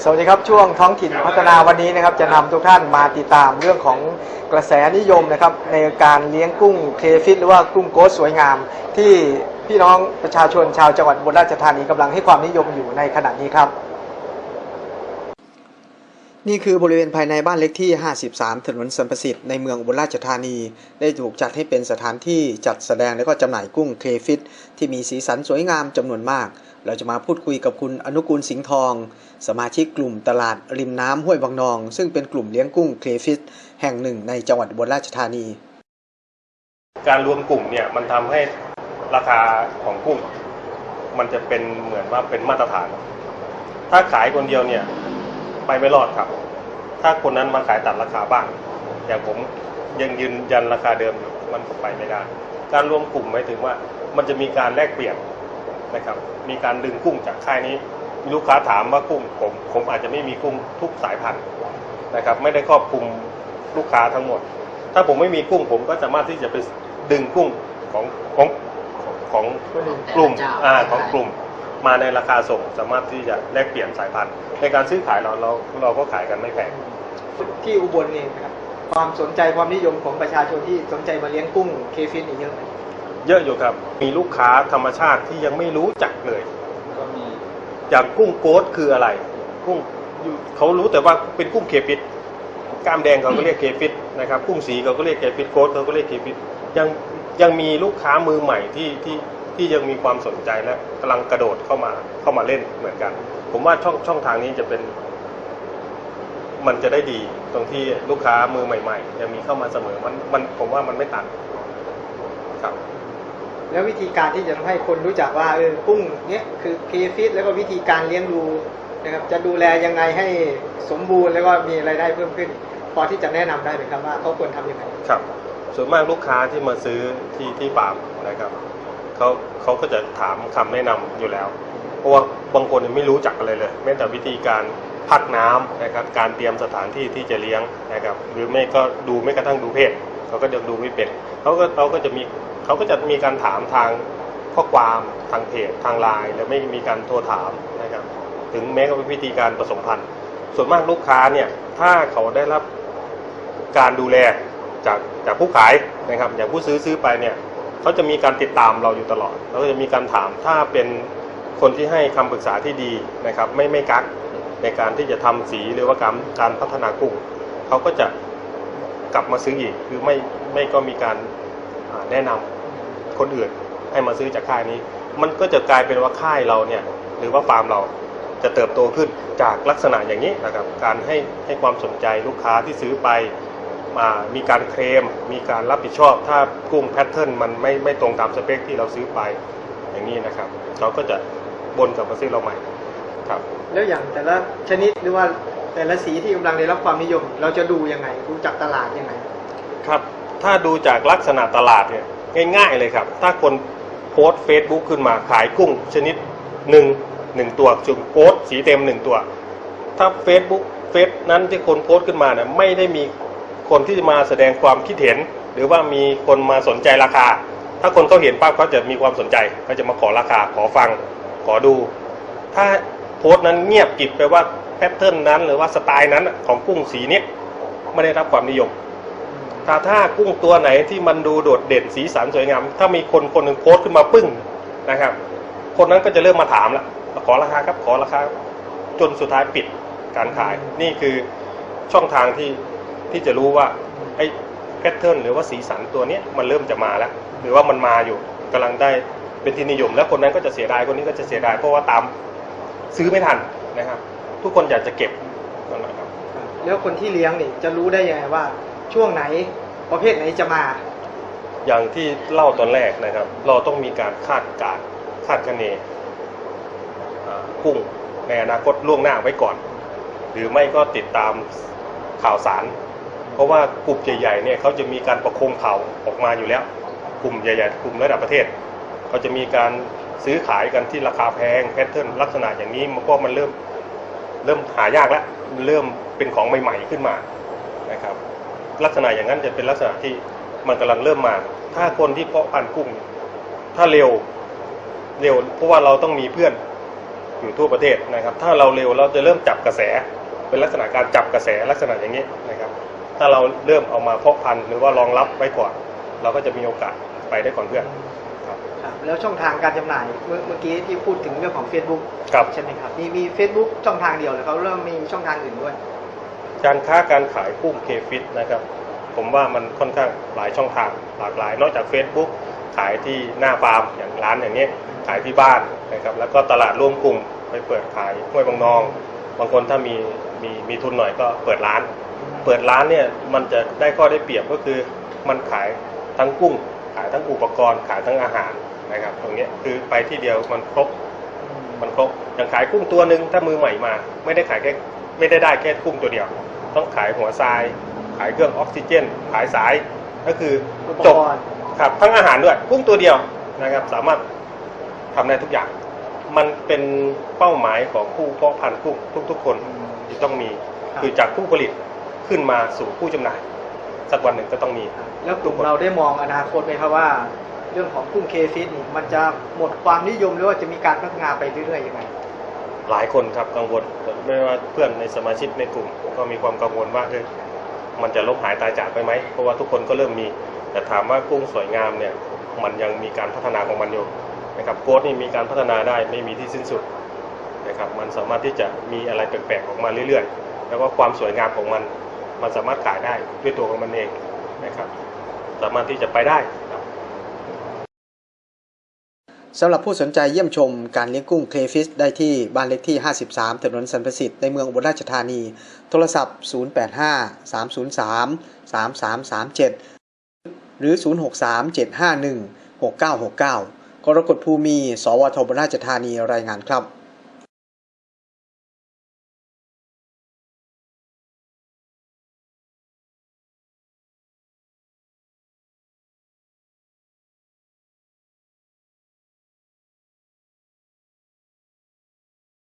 สวัสดีครับช่วงท้องถิ่นพัฒนาวันนี้นะครับจะนำทุกท่านมาติดตามเรื่องของกระแสนิยมนะครับในการเลี้ยงกุ้งเคฟิตหรือว่ากุ้งโกสสวยงาม ที่พี่น้องประชาชนชาวจังหวัดอุบลราชธานีกำลังให้ความนิยมอยู่ในขณะนี้ครับ นี่คือบริเวณภายในบ้านเล็กที่ 53 ถนนสัมประสิทธิ์ในเมืองอุบลราชธานี ได้ถูกจัดให้เป็นสถานที่จัดแสดงและก็จำหน่ายกุ้งเคฟิตที่มีสีสันสวยงามจำนวนมาก เราจะมาพูดคุยกับคุณอนุกูลสิงห์ทอง สมาชิกกลุ่มตลาดริมน้ำห้วยบางนอง ซึ่งเป็นกลุ่มเลี้ยงกุ้งเคฟิตแห่งหนึ่งในจังหวัดอุบลราชธานี การรวมกลุ่มเนี่ยมันทำให้ราคาของกุ้ง มันจะเป็นเหมือนว่าเป็นมาตรฐาน ถ้าขายคนเดียวเนี่ย ไปไม่รอดครับ ถ้าคนนั้นมาขายตัดราคาบ้างอย่างผมยังยืนยันราคาเดิมอยู่มันก็ไปไม่ได้ การรวมกลุ่มหมายถึงว่ามันจะมีการแลกเปลี่ยนนะครับ มีการดึงกุ้งจากค่ายนี้มีลูกค้าถามว่ากุ้งผม ผมอาจจะไม่มีกุ้งทุกสายพันธุ์นะครับ ไม่ได้ครอบคลุมลูกค้าทั้งหมด ถ้าผมไม่มีกุ้งผมก็สามารถที่จะไปดึงกุ้งของของของกลุ่มอ่าของกลุ่ม มาในราคาส่งสามารถที่จะแลกเปลี่ยนสายพันธุ์ ในการซื้อขายเราเราเราก็ขายกันไม่แพงที่อุบลนี่นะครับความสนใจความนิยมของประชาชนที่สนใจมาเลี้ยงกุ้งเคฟิตนี่เยอะไหมเยอะอยู่ครับมีลูกค้าธรรมชาติที่ยังไม่รู้จักเลยก็มีอย่างกุ้งโกดคืออะไร กุ้งอยู่เขารู้แต่ว่าเป็นกุ้งเคฟิตกล้ามแดงเขาก็เรียกเคฟิตนะครับกุ้งสีเขาก็เรียกเคฟิตโกดเขาก็เรียกเคฟิตยังยังมีลูกค้ามือใหม่ที่ที่ ที่ยังมีความสนใจและกำลังกระโดดเข้ามาเข้ามาเล่นเหมือนกัน ผมว่าช่องช่องทางนี้จะเป็น มันจะได้ดีตรงที่ลูกค้ามือใหม่ ๆ จะมีเข้ามาเสมอมันมันผมว่ามันไม่ตันครับแล้ววิธีการที่จะทำให้คนรู้จักว่าเออกุ้งเนี้ยคือเคฟิตแล้วก็วิธีการเลี้ยงดูนะครับจะดูแลยังไงให้สมบูรณ์แล้วก็มีรายได้เพิ่มขึ้น พอที่จะแนะนำได้ไหมครับว่าเขาควรทำยังไงครับ ส่วนมากลูกค้าที่มาซื้อที่ที่ฟาร์มนะครับ เขาเขาก็จะถามคำแนะนำอยู่แล้ว เพราะว่าบางคนไม่รู้จักอะไรเลย แม้แต่วิธีการพักน้ำนะครับการเตรียมสถานที่ที่จะเลี้ยงนะครับหรือไม่ก็ดูไม่กระทั่งดูเพศเขาก็ยังดูไม่เป็นเขาก็เขาก็จะมีเขาก็จะมีการถามทางข้อความทางเพจทางไลน์แล้วไม่มีการโทรถามนะครับถึงแม้ก็เป็นวิธีการผสมพันธุ์ ส่วนมากลูกค้าเนี่ยถ้าเขาได้รับการดูแลจากจากผู้ขายนะครับอย่างผู้ซื้อซื้อไปเนี่ย เขาจะมีการติดตามเราอยู่ตลอด แล้วก็จะมีการถามถ้าเป็นคนที่ให้คำปรึกษาที่ดีนะครับ ไม่ไม่กักในการที่จะทำสีหรือว่าการการพัฒนากุ้งเขาก็จะกลับมาซื้ออีก คือไม่ไม่ก็มีการแนะนำคนอื่นให้มาซื้อจากค่ายนี้ มันก็จะกลายเป็นว่าค่ายเราเนี่ยหรือว่าฟาร์มเราจะเติบโตขึ้นจากลักษณะอย่างนี้นะครับ การให้ให้ความสนใจลูกค้าที่ซื้อไป มามีการเคลมมีการรับผิดชอบ ถ้ากุ้งแพทเทิร์นมันไม่ไม่ตรงตามสเปคที่เราซื้อไปอย่างนี้นะครับ เราก็จะบนกลับมาซื้อเราใหม่ครับ แล้วอย่างแต่ละชนิดหรือว่าแต่ละสีที่กำลังได้รับความนิยม เราจะดูยังไงดูจากตลาดยังไง ครับ ถ้าดูจากลักษณะตลาดเนี่ยง่าย ๆเลยครับ ถ้าคนโพสเฟซบุ๊กขึ้นมาขายกุ้งชนิดหนึ่งหนึ่งตัวจุดโพสต์สีเต็มหนึ่งตัว ถ้า Facebook เฟซนั้นที่คนโพสต์ขึ้นมาเนี่ยไม่ได้มี คนที่มาแสดงความคิดเห็น หรือว่ามีคนมาสนใจราคา ถ้าคนเขาเห็นปั๊บเขาจะมีความสนใจเขาจะมาขอราคาขอฟังขอดู ถ้าโพสต์นั้นเงียบกิบไปว่าแพทเทิร์นนั้น หรือว่าสไตล์นั้นของกุ้งสีนี้ไม่ได้รับความนิยมถ้าถ้ากุ้งตัวไหนที่มันดูโดดเด่นสีสันสวยงามถ้ามีคนคนหนึ่งโพสต์ขึ้นมาปึ้งนะครับ คนนั้นก็จะเริ่มมาถามละขอราคาครับขอราคาจนสุดท้ายปิดการขาย นี่คือช่องทางที่ ที่จะรู้ว่าไอ้แพทเทิร์นหรือว่าสีสันตัวเนี้ยมันเริ่มจะมาแล้ว หรือว่ามันมาอยู่กำลังได้เป็นที่นิยม แล้วคนนั้นก็จะเสียดายคนนี้ก็จะเสียดายเพราะว่าตามซื้อไม่ทันนะครับ ทุกคนอยากจะเก็บนั่นแหละครับแล้วคนที่เลี้ยงนี่จะรู้ได้ยังไงว่าช่วงไหนประเภทไหนจะมา อย่างที่เล่าตอนแรกนะครับ เราต้องมีการคาดการณ์คาดคะเนอ่ากุ้งในอนาคตล่วงหน้าไว้ก่อน หรือไม่ก็ติดตามข่าวสาร เพราะว่ากลุ่มใหญ่ๆเนี่ยเขาจะมีการประโคมข่าวออกมาอยู่แล้ว กลุ่มใหญ่ๆกลุ่มระดับประเทศเขาจะมีการซื้อขายกันที่ราคาแพงแพทเทิร์นลักษณะอย่างนี้มันก็มันเริ่มเริ่มหายากแล้วเริ่มเป็นของใหม่ ๆขึ้นมานะครับ ลักษณะอย่างนั้นจะเป็นลักษณะที่มันกำลังเริ่มมา ถ้าคนที่เพาะพันธุ์กุ้ง ถ้าเร็วเร็ว เพราะว่าเราต้องมีเพื่อนอยู่ทั่วประเทศนะครับ ถ้าเราเร็วเราจะเริ่มจับกระแส เป็นลักษณะการจับกระแสลักษณะอย่างนี้นะครับ ถ้าเราเริ่มเอามาเพาะพันธุ์หรือว่ารองรับไว้ก่อน เราก็จะมีโอกาสไปได้ก่อนเพื่อนครับ ครับแล้วช่องทางการจำหน่ายเมื่อเมื่อกี้ที่พูดถึงเรื่องของ Facebook ครับ ใช่ไหมครับ มีมี Facebook ช่องทางเดียวหรือเขาเริ่มมีช่องทางอื่นด้วย การค้าการขายกุ้งเคฟิตนะครับ ผมว่ามันค่อนข้างหลายช่องทางหลากหลาย นอกจาก Facebook ขายที่หน้าฟาร์มอย่างร้านอย่างนี้ขายที่บ้านนะครับแล้วก็ตลาดร่วมกลุ่มไปเปิดขายห้วยบางนอง บางคนถ้ามีมีมีทุนหน่อยก็เปิดร้าน เปิดร้านเนี่ยมันจะได้ข้อได้เปรียบก็คือมันขายทั้งกุ้ง ขายทั้งอุปกรณ์ ขายทั้งอาหารนะครับ ตรงเนี้ยคือไปที่เดียวมันครบมันครบอย่างขายกุ้งตัวหนึ่งถ้ามือใหม่มา ไม่ได้ขายแค่ไม่ได้ได้แค่กุ้งตัวเดียว ต้องขายหัวทราย ขายเครื่องออกซิเจน ขายสายก็คืออุปจกบรณ์ครับทั้งอาหารด้วยกุ้งตัวเดียวนะครับสามารถทำได้ทุกอย่าง มันเป็นเป้าหมายของผู้เพาะพันธุ์กุ้งทุก ๆ คนที่ต้องมี คือจากผู้ผลิต ขึ้นมาสู่ผู้จำหน่าย สักวันหนึ่งก็ต้องมีแล้วกลุ่มเราได้มองอนาคตไหมครับว่า เรื่องของกุ้งเคฟิตนี่มันจะหมดความนิยมหรือว่าจะมีการพัฒนาไปเรื่อยๆยังไงหลายคนครับกังวลไม่ว่าเพื่อนในสมาชิกในกลุ่ม ก็มีความกังวลว่าเออมันจะลบหายตายจากไปไหมเพราะว่าทุกคนก็เริ่มมี แต่ถามว่ากุ้งสวยงามเนี่ยมันยังมีการพัฒนาของมันอยู่นะครับโค้ดนี่มีการพัฒนาได้ไม่มีที่สิ้นสุดนะครับมันสามารถที่จะมีอะไรแปลกๆออกมาเรื่อยๆ แล้วก็ความสวยงามของมัน มันสามารถขายได้ด้วยตัวของมันเองนะครับ สามารถที่จะไปได้สำหรับผู้สนใจเยี่ยมชมการเลี้ยงกุ้งเคลฟิชได้ที่บ้านเล็กที่ 53 ถนนสันประสิทธิ์ในเมืองอุบลราชธานี โทรศัพท์ 085 303 3337 หรือ 063 751 6969 กรกฎภูมิ สวทบราชธานีรายงานครับ